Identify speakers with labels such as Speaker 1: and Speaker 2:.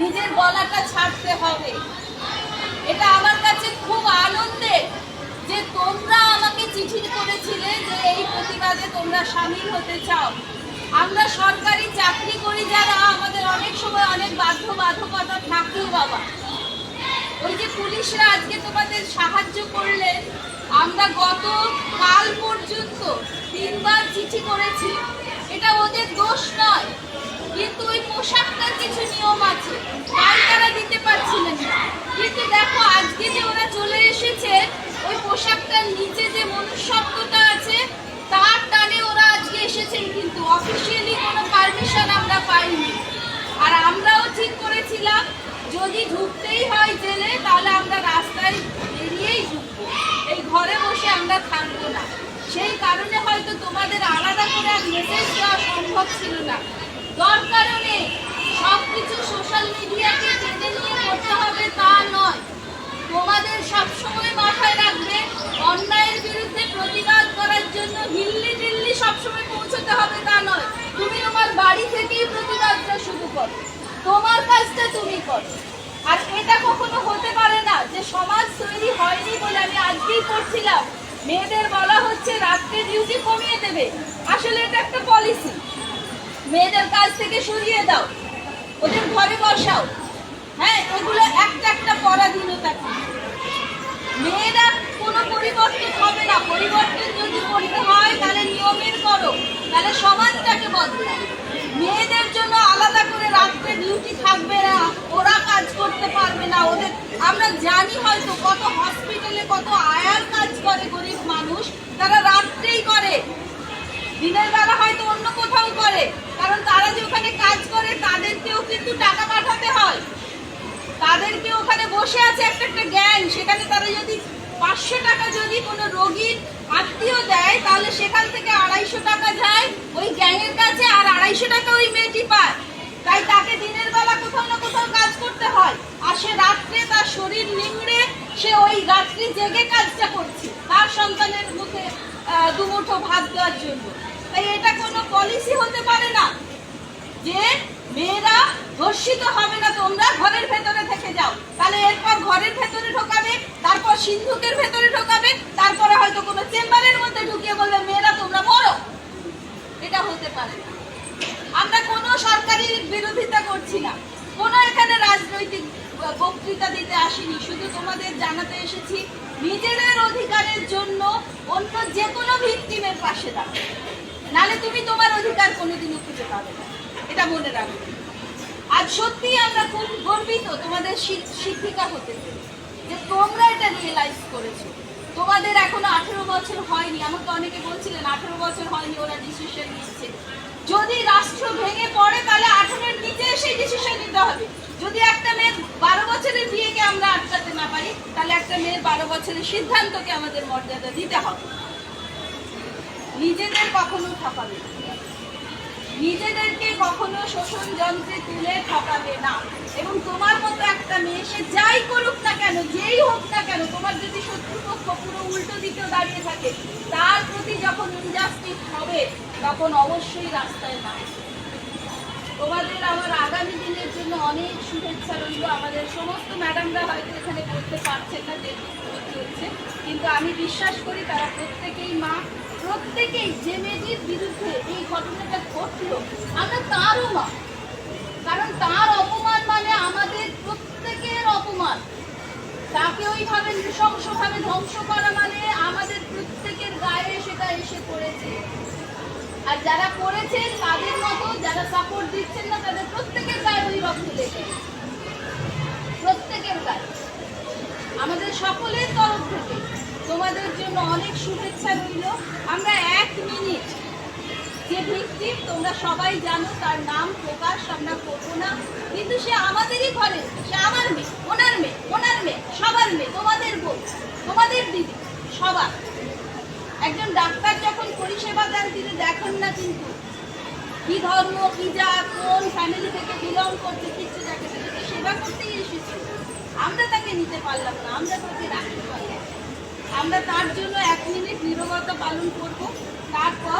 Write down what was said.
Speaker 1: নিজের গলাটা ছাড়তে হবে। এটা আমার কাছে খুব আনন্দের যে তোমরা আমাকে চিঠি করেছিলে যে এই প্রতিবাদে তোমরা সামিল হতে চাও। আমরা সরকারি চাকরি করি যারা, আমাদের অনেক সময় অনেক বাধ্য বাধ্যবাধকতা থাকেও বাবা। ওই যে পুলিশরা আজকে তোমাদের সাহায্য করলেন আমরা গত কাল পর্যন্ত তিনবার চিঠি করেছি। এটা ওদের দোষ নয় কিন্তু ওই পোশাকটার কিছু নিয়ম আছে তাই তারা দিতে পারছিলেন না কিন্তু দেখো আজকে যে ওরা চলে এসেছে ওই পোশাকটার নিচে যে মনুষ্যত্বটা আছে, তার টানে ওরা আজকে এসেছেন কিন্তু অফিসিয়ালি কোনো পারমিশন আমরা পাইনি। আর আমরাও ঠিক করেছিলাম, যদি ঢুকতেই হয় জেলে, তাহলে আমরা রাস্তায় বেরিয়েই ঢুকবো। এই ঘরে বসে আমরা থাকব না। সেই কারণে হয়তো তোমাদের আলাদা করে আর মেসেজ দেওয়া সম্ভব ছিল না। দরকারও নেই সব কিছু সোশ্যাল মিডিয়াকে টেনে নিয়ে করতে হবে তা নয়। তোমাদের সবসময় অন্যায়ের বিরুদ্ধে প্রতিবাদ করার জন্য দিল্লি দিল্লি সবসময় পৌঁছতে হবে তা নয়। তুমি তোমার বাড়ি থেকেই প্রতিবাদটা শুরু করো। তোমার কাজটা তুমি করো। আর এটা কখনো হতে পারে না যে সমাজ তৈরি হয়নি বলে আমি আজকেই পড়ছিলাম মেয়েদের বলা হচ্ছে রাত্রে ডিউটি কমিয়ে দেবে। আসলে এটা একটা পলিসি মেয়েদের কাজ থেকে সরিয়ে দাও। ওদের ঘরে বসাও। হ্যাঁ এগুলো একটা একটা পরাধীনতা কিন্তু মেয়েরা কোনো পরিবর্তন যদি করতে হয়, তাহলে নিয়মের করো, তাহলে সমাজটাকে বদলাও মেয়েদের জন্য আলাদা করে রাত্রে ডিউটি থাকবে না, ওরা কাজ করতে পারবে না, ওদের, আমরা জানি হয়তো কত হসপিটালে কত আয়ার কাজ করে গরিব মানুষ, তারা রাত্রেই করে। দিনের বেলা হয়তো অন্য কোথাও করে, কারণ তারা যে ওখানে কাজ করে, তাদেরকেও কিন্তু টাকা পাঠাতে হয়। তাদেরকে ওখানে বসে আছে একটা একটা গ্যাং সেখানে তারা যদি পাঁচশো টাকা যদি কোনো রোগীর আত্মীয় দেয়, তাহলে সেখান থেকে আড়াইশো টাকা যায় ওই গ্যাংয়ের কাছে, আর আড়াইশো টাকা ওই মেয়েটি পায়। তাই তাকে দিনের বেলা কোথাও না কোথাও কাজ করতে হয়। আর সে রাত্রে তার শরীর নিংড়ে, সে ওই রাত্রি জেগে কাজটা করছে তার সন্তানের মুখে দুমুঠো ভাত দেওয়ার জন্য। তাই এটা কোনো পলিসি হতে পারে না যে মেয়েরা ধর্ষিত হবে না, তোমরা ঘরের ভেতরে থেকে যাও। তাহলে এরপর ঘরের ভেতরে তারপর সিন্ধুকের ভেতরে ঢোকাবে তারপরে হয়তো কোনো চেম্বারের মধ্যে ঢুকিয়ে বলবে মেয়েরা, তোমরা মরো। এটা হতে পারে না। আমরা কোনো সরকারি বিরোধিতা করছি না। কোনো এখানে রাজনৈতিক বক্তৃতা দিতে আসিনি। শুধু তোমাদের জানাতে এসেছি, নিজেদের অধিকারের জন্য অন্য যে কোনো ভিক্টিমের পাশে দাঁড়াও। নালে তুমি তোমার অধিকার কোনোদিনও খুঁজে পাবে না। এটা মনে রাখবে আজ সত্যি আমরা খুব গর্বিত তোমাদের শিক্ষিকা হতে যে তোমরা রিয়েলাইজ করেছ। তোমাদের এখনও আঠেরো বছর হয়নি, আমাকে অনেকে বলছিলেন আঠেরো বছর হয়নি ওরা ডিসিশন নিচ্ছে। যদি রাষ্ট্র ভেঙে পড়ে, তাহলে আঠেরোর নিচে এসে ডিসিশন নিতে হবে। যদি একটা মেয়ের বারো বছরের বিয়েকে আমরা আটকাতে না পারি, তাহলে একটা মেয়ের বারো বছরের সিদ্ধান্তকে আমাদের মর্যাদা দিতে হবে। নিজেদের কখনো ঠকাবে নিজেদেরকে কখনো শোষণ যন্ত্রে তুলে ঠকাবে না। এবং তোমার মতো একটা মেয়ে, সে যাই করুক না কেন? যেই হোক না কেন, তোমার যদি শত্রুপক্ষ পুরো উল্টো দিকেও দাঁড়িয়ে থাকে, তার প্রতি যখন ইনজাস্টিস হবে, তখন অবশ্যই রাস্তায় না তোমাদের আমার আগামী দিনের জন্য অনেক শুভেচ্ছা রইল। আমাদের সমস্ত ম্যাডামরা হয়তো এখানে করতে পারছেন না কোভিড চলছে কিন্তু আমি বিশ্বাস করি তারা প্রত্যেকেই মা, প্রত্যেকেই যে মেয়েটির বিরুদ্ধে এই ঘটনাটা ঘটলো, আমরা তারও মা। কারণ তার অপমান মানে আমাদের প্রত্যেকের অপমান তাকে ওইভাবে নৃশংসভাবে ধ্বংস করা মানে আমাদের প্রত্যেকের গায়ে সেটা এসে পড়েছে। আর যারা করেছেন তাদের মতো, যারা সাপোর্ট দিচ্ছেন না, তাদের প্রত্যেকের গায়ে ওই রক্ত লেগে প্রত্যেকের গায়ে। আমাদের সকলের তরফ থেকে তোমাদের জন্য অনেক শুভেচ্ছা রইল। আমরা এক মিনিট যে ভিকটিম তোমরা সবাই জানো তার নাম প্রকাশ, আমরা করব না। কিন্তু সে আমাদেরই ঘরে, সে আমার মেয়ে, ওনার মেয়ে ওনার মেয়ে, সবার মেয়ে, তোমাদের বোন তোমাদের দিদি, সবার। একজন ডাক্তার যখন পরিষেবা দেন, তিনি দেখেন না কিন্তু কি ধর্ম, কি জাত, কোন ফ্যামিলি থেকে বিলং করতে কিচ্ছু দেখে। কিন্তু সেবা করতেই এসেছি। আমরা তাকে নিতে পারলাম না, আমরা তাকে রাখতে পারলাম আমরা তার জন্য এক মিনিট নীরবতা পালন করব, তারপর